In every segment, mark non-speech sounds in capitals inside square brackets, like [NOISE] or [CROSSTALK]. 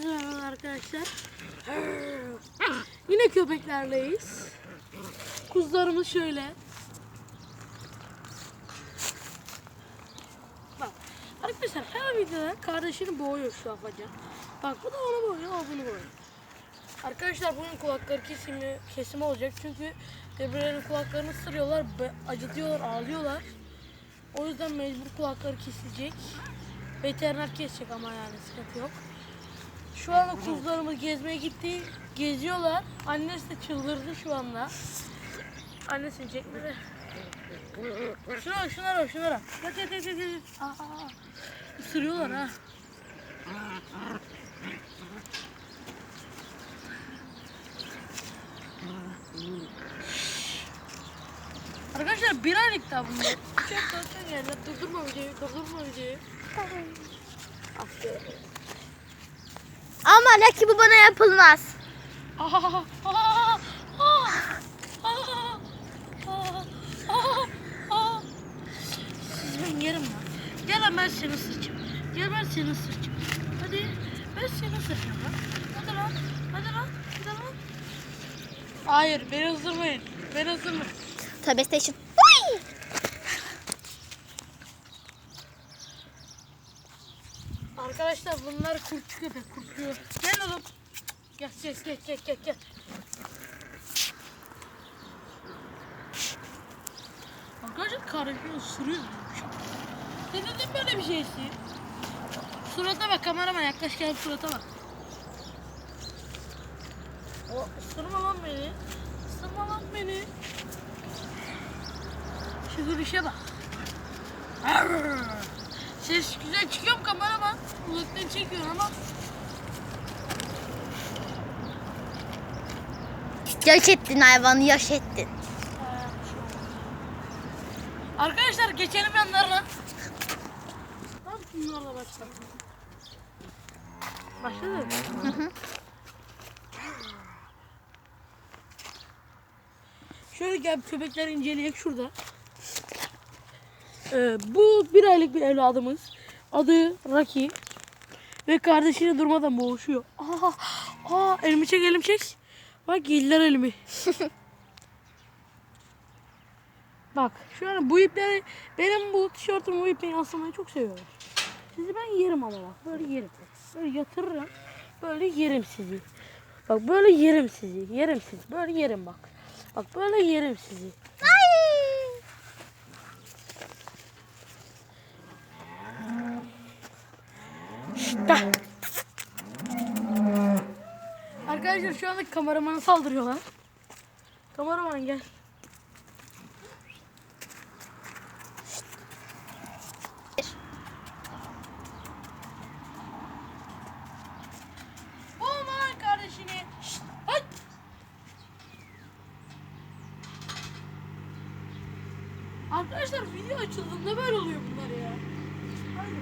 Merhaba arkadaşlar. Yine köpeklerleyiz. Kuzularımız şöyle. Bak arkadaşlar her videoda kardeşini boğuyor şu afacan. Bak bu da onu boğuyor, o bunu boğuyor. Arkadaşlar bunun kulakları kesimi, kesimi olacak çünkü birbirlerinin kulaklarını ısırıyorlar, be- acıtıyorlar, ağlıyorlar. O yüzden mecbur kulakları kesilecek. Veteriner kesecek ama yani sıkıntı yok. Şu anda kuzularımız gezmeye gitti. Geziyorlar. Annesi de çıldırdı şu anda. Annesini çekmedi. Şuna şunlara şunlara. Yat yat yat yat. yat. Aa. Isırıyorlar ha. Arkadaşlar bir aylık daha bunlar. Çek çek yerler. Durdurma videoyu. Durdurma videoyu. Aferin. Ama bu bana yapılmaz. Siz ben yerim lan. Gel ben seni ısıracağım. Gel ben seni ısıracağım. Hadi ben seni ısıracağım lan. Hadi lan. Hadi lan. Hadi lan. Hayır beni ısırmayın. Beni ısırmayın. Tabii station. Uy! Arkadaşlar bunlar kurtçu köpek kurtçu. Gel oğlum. Gel gel gel gel gel gel. Arkadaşlar kardeşim ısırıyor. Ne dedim böyle bir şeysi? Surata bak kameraman yaklaş gel surata bak. O ısırma lan beni. Isırma lan beni. Şu gülüşe bak. Arr! Ses güzel çıkıyor mu kameraman? Uzaktan çekiyor ama. Yaş ettin hayvanı yaş ettin. Arkadaşlar geçelim yanlarına. Tam şunlarla başlayalım. Başladı. Şöyle gel köpekleri inceleyek şurada. Ee, bu bir aylık bir evladımız. Adı Raki. Ve kardeşiyle durmadan boğuşuyor. Aa, aa, elimi çek elimi çek. Bak yediler elimi. [LAUGHS] Bak şu an bu ipleri benim bu tişörtüm bu ipleri yansımayı çok seviyorlar. Sizi ben yerim ama bak böyle yerim. Böyle yatırırım. Böyle yerim sizi. Bak böyle yerim sizi. Yerim sizi. Böyle yerim bak. Bak böyle yerim sizi. Da. Arkadaşlar şu anda kameramana saldırıyorlar. Kameraman gel. Arkadaşlar video açıldığında böyle oluyor bunlar ya. Haydi.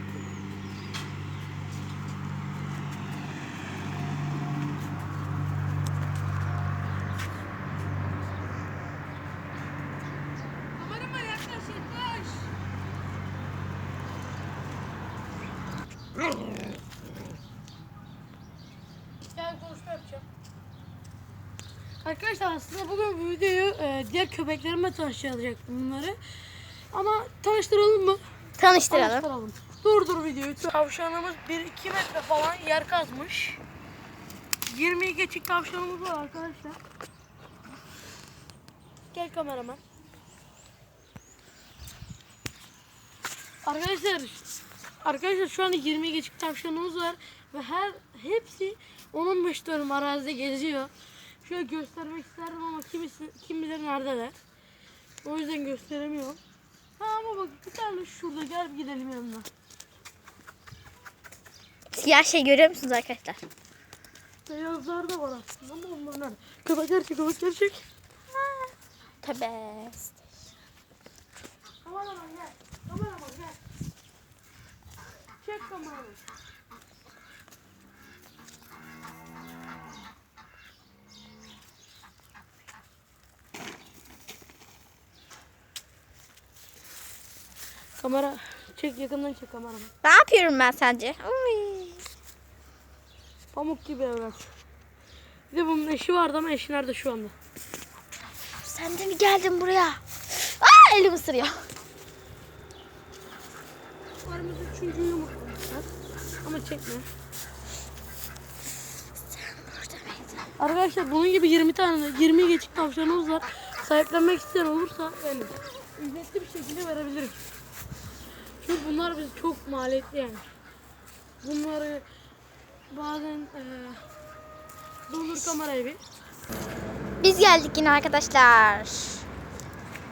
Kamerama yaklaş yaklaş. Gel konuşma yapacağım. Arkadaşlar aslında bugün bu videoyu e, diğer köpeklerimle tanıştıracaktım bunları. Ama tanıştıralım mı? Tanıştıralım. Tanıştıralım. Durdur videoyu. Tavşanımız 1-2 metre falan yer kazmış. 20'yi geçik tavşanımız var arkadaşlar. Gel kameraman. Arkadaşlar Arkadaşlar şu anda 20 geçik tavşanımız var ve her hepsi 10-15 dönüm arazide geziyor. Şöyle göstermek isterdim ama kimisi, kim bilir neredeler. O yüzden gösteremiyorum. Ha ama bak bir tane şurada gel gidelim yanına. Siyah şey görüyor musunuz arkadaşlar? Beyazlar da var aslında ama onlar nerede? Köpekler çek, köpekler çek. Tabii. Kameraman gel. Kameraman gel. Çek kameraman. Kamera çek yakından çek kameraman. Ne yapıyorum ben sence? Uy. Pamuk gibi evlat. Bir de bunun eşi vardı ama eşi nerede şu anda? Sen de mi geldin buraya? Aa elim ısırıyor. Varımız üçüncü yumurtlamışlar. Ama çekme. Arkadaşlar bunun gibi 20 tane 20 geçik tavşanımız var. Sahiplenmek isteyen olursa yani ücretli bir şekilde verebilirim. Çünkü bunlar bize çok maliyetli yani. Bunları bazen e, doldur kamerayı bir. Biz geldik yine arkadaşlar.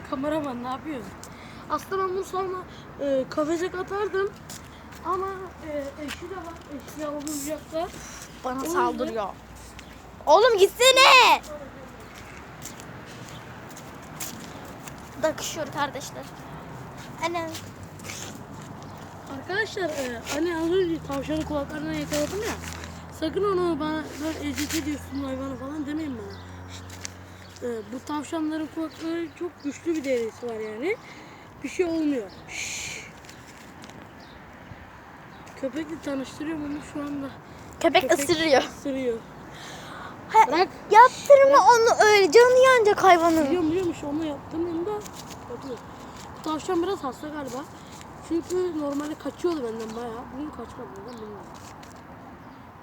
Kameraman ne yapıyorsun? Aslında ben bunu sonra e, kafese katardım. Ama e, eşi de var. Eşi yavrulayacaklar. Bana yüzden- saldırıyor. Oğlum gitsene. Dakışıyor kardeşler. Anne. Arkadaşlar e, hani az önce tavşanın kulaklarından yakaladım ya. Sakın onu bana böyle eziyet ediyorsun hayvanı falan demeyin bana. E, bu tavşanların kulakları çok güçlü bir derisi var yani. Bir şey olmuyor. Şşş. Köpekle tanıştırıyorum onu şu anda. Köpek, ısırıyor. Isırıyor. Ha, Bırak. Yaptırma onu öyle canı yanacak hayvanın. Biliyorum biliyormuş onu yaptığımda yapıyor. Bu tavşan biraz hasta galiba. Çünkü normalde kaçıyordu benden bayağı. Bugün kaçmadı neden bilmiyorum.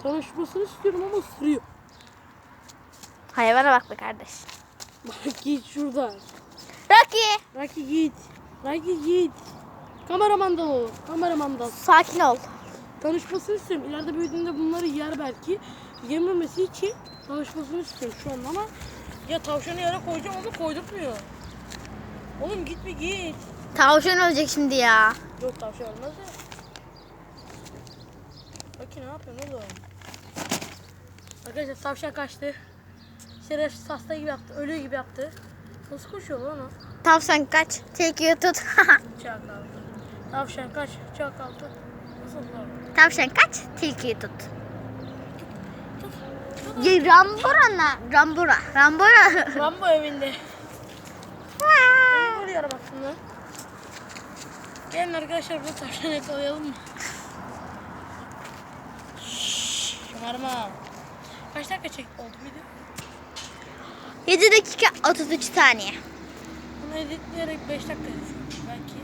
Tanışmasını istiyorum ama ısırıyor. Hayvana bak be kardeş. Bak git şurada. Rocky. Raki git. Raki git. Kameraman da ol. Kameraman da. Sakin ol. Tanışmasını istiyorum. İleride büyüdüğünde bunları yer belki. Yememesi için tanışmasını istiyorum şu an ama ya tavşanı yere koyacağım ama koydurtmuyor. Oğlum git bir git. Tavşan ölecek şimdi ya. Yok tavşan olmaz ya. Bakın ne yapıyorsun oğlum? Arkadaşlar tavşan kaçtı. Şerefsiz hasta gibi yaptı. Ölüyor gibi yaptı. Nasıl koşuyor lan o? Tavşan kaç. Çekiyor tut. [LAUGHS] Çakal. Tavşan kaç. Çakal tut. Nasıl lan? Tavşan kaç. Tilkiyi tut. Rambora ne? Rambora. Rambora. Rambo evinde. Aslında. Gelin arkadaşlar bu tavşanı yakalayalım mı? Şımarma. Kaç dakika çek oldu video? 7 dakika 33 saniye. Bunu editleyerek 5 dakika düşüyorum belki.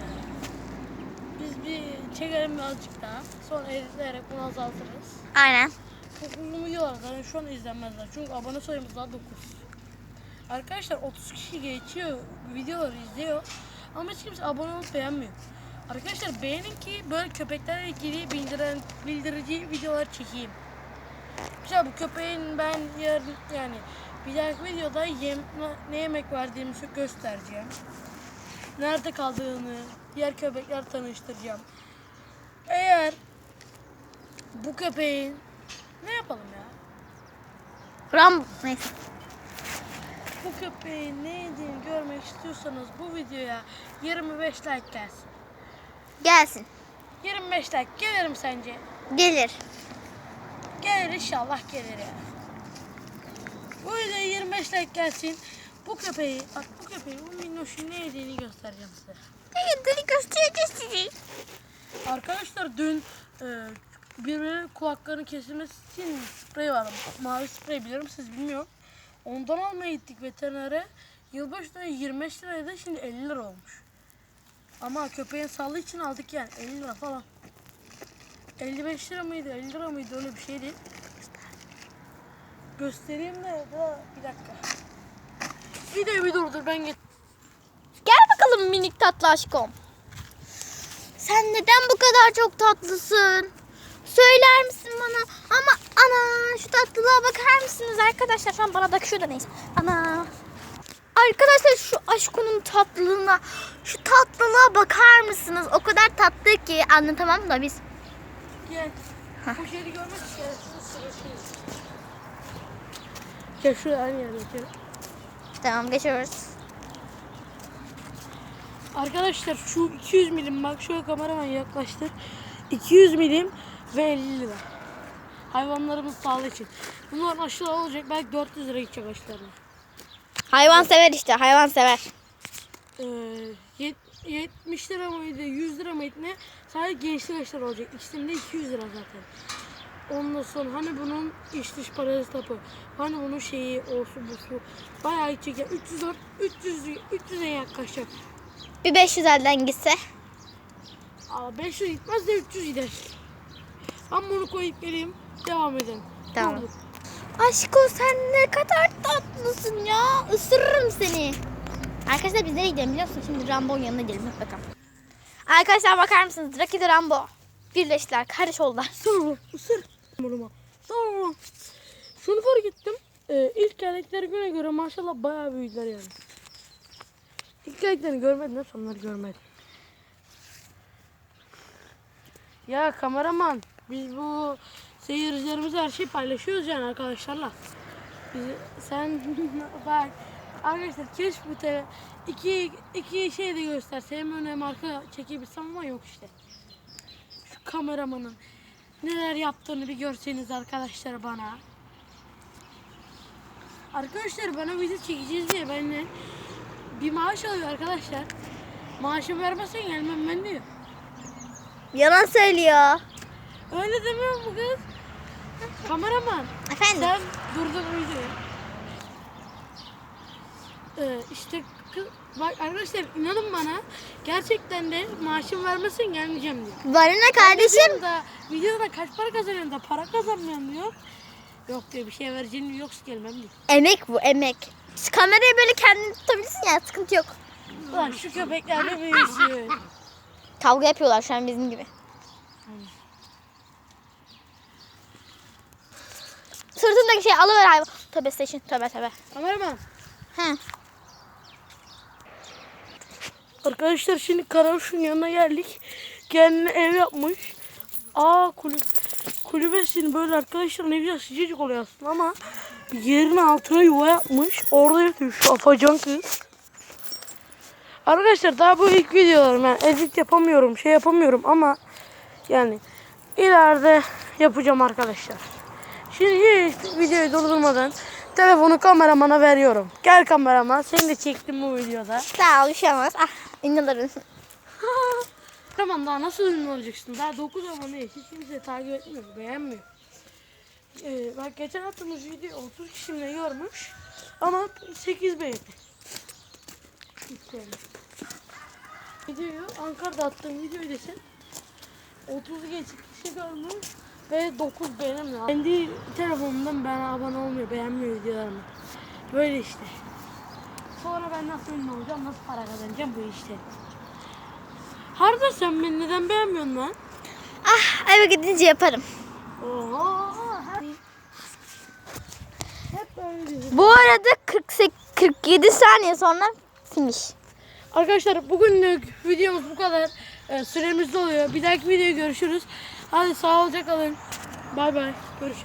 Ee, Biz bir çekelim birazcık daha. Sonra editleyerek bunu azaltırız. Aynen. Çok uzun videolar zaten şu an izlenmezler. Çünkü abone sayımız daha 9. Arkadaşlar 30 kişi geçiyor, videoları izliyor. Ama hiç kimse abone olup beğenmiyor. Arkadaşlar beğenin ki böyle köpeklerle ilgili bildiren, bildirici videolar çekeyim. Mesela bu köpeğin ben yarın yani bir dahaki videoda yem, ne yemek verdiğimi göstereceğim. Nerede kaldığını, diğer köpekler tanıştıracağım. Eğer bu köpeğin ne yapalım ya? Ram neyse. Bu köpeğin ne yediğini görmek istiyorsanız bu videoya 25 like gelsin. Gelsin. 25 like gelir mi sence? Gelir. Gelir inşallah gelir ya. Bu videoya 25 like gelsin. Bu köpeği, bak bu köpeği, bu minnoşun ne yediğini göstereceğim size. Deli göstereceğiz sizi. Arkadaşlar dün e, birbirinin kulaklarının kesilmesi için sprey var. Mavi sprey biliyorum siz bilmiyorum. Ondan almaya gittik veterinere. Yılbaşında 25 liraydı şimdi 50 lira olmuş. Ama köpeğin sağlığı için aldık yani 50 lira falan. 55 lira mıydı 50 lira mıydı öyle bir şeydi. Göstereyim de da bir dakika. Videoyu bir durdur ben get Gel bakalım minik tatlı aşkım. Sen neden bu kadar çok tatlısın? Söyler misin bana? Ama ana şu tatlılığa bakar mısınız arkadaşlar? Şu an bana bakışıyor da neyse. Ana. Arkadaşlar şu aşkının tatlılığına, şu tatlılığa bakar mısınız? O kadar tatlı ki anlatamam da biz. Gel. Bu şehri görmek. Sırasıyız. Gel şuraya aynı yerde geçelim. Tamam geçiyoruz. Arkadaşlar şu 200 milim bak şöyle kameraman yaklaştır. 200 milim ve 50 lira. Hayvanlarımız sağlığı için. Bunların aşıları olacak belki 400 lira gidecek aşılarına. Hayvan sever işte hayvan sever. Ee, yet- 70 lira mıydı 100 lira mıydı ne? Sadece gençlik aşıları olacak. İkisinde 200 lira zaten. Ondan sonra hani bunun iç dış parazit tapı. Hani bunun şeyi olsun bu su. Bayağı iyi çeker. 304 300 300'e yaklaşacak. Bir 500 elden gitse. Aa 500 gitmez de 300 gider. Ben bunu koyup geleyim. Devam edelim. Tamam. Aşko sen ne kadar tatlısın ya. Isırırım seni. Arkadaşlar biz nereye gidelim biliyor musun? Şimdi Rambo'nun yanına gidelim. Hadi bakalım. Arkadaşlar bakar mısınız? Rocky ile Rambo birleştiler. Kardeş oldular. Sonra ısır. Burnuma. Sonra. Şunu fark ettim. Ee, ilk geldikleri güne göre maşallah bayağı büyüdüler yani. İlk geldiklerini görmedim de sonları görmedim. Ya kameraman biz bu seyircilerimize her şeyi paylaşıyoruz yani arkadaşlarla. Biz, sen [LAUGHS] bak arkadaşlar keşke bu te iki, iki şey de gösterse hem ön hem arka çekebilsem ama yok işte şu kameramanın neler yaptığını bir görseniz arkadaşlar bana. Arkadaşlar bana video çekeceğiz diye benden bir maaş alıyor arkadaşlar. Maaşı vermezsen gelmem ben diyor. Yalan söylüyor. Öyle demiyor mu kız? Kameraman Efendim? sen durdur videoyu. Ee, işte kız, bak arkadaşlar inanın bana gerçekten de maaşımı vermezsen gelmeyeceğim diyor. Ne kardeşim? Da, videoda kaç para kazanıyorsun da para kazanmıyorum diyor. Yok diyor bir şey vereceğin diyor, yoksa gelmem diyor. Emek bu emek. Şu kamerayı böyle kendin tutabilirsin ya sıkıntı yok. Ulan şu köpekler bir büyüsün. Kavga yapıyorlar şu an bizim gibi. Sırtındaki şey alıver hayvan. Tövbe station tövbe tövbe. Kameraman. He. Arkadaşlar şimdi Karauş'un yanına geldik. Kendine ev yapmış. Aa kulüp, kulübesini böyle arkadaşlar ne güzel sıcacık oluyor aslında ama yerin altına yuva yapmış. Orada yatıyor şu afacan kız. Arkadaşlar daha bu ilk videolarım yani edit yapamıyorum şey yapamıyorum ama yani ileride yapacağım arkadaşlar. Şimdi hiç videoyu durdurmadan telefonu kameramana veriyorum. Gel kameraman seni de çektim bu videoda. Sağ ol olmaz. Ah ünlülerin. [LAUGHS] Tamam daha nasıl ünlü olacaksın? Daha 9 aboneyiz. Hiç kimse takip etmiyor, beğenmiyor. Ee, bak geçen attığımız video 30 kişi mi ne görmüş. Ama 8 beğeni. Hiç beğeni. Videoyu Ankara'da attığım videoyu desen 30 geç kişi görmüş ve 9 beğenmiyor. Kendi telefonumdan ben abone olmuyor, beğenmiyor videolarımı. Böyle işte. Sonra ben nasıl ünlü olacağım, nasıl para kazanacağım bu işte. Harbiden sen beni neden beğenmiyorsun lan? Ah eve gidince yaparım. Hep böyle. Bu arada 48 47 saniye sonra finish. Arkadaşlar bugünlük videomuz bu kadar. Ee, süremiz doluyor. Bir dahaki videoda görüşürüz. Hadi sağlıcakla kalın. Bay bay. Görüşürüz.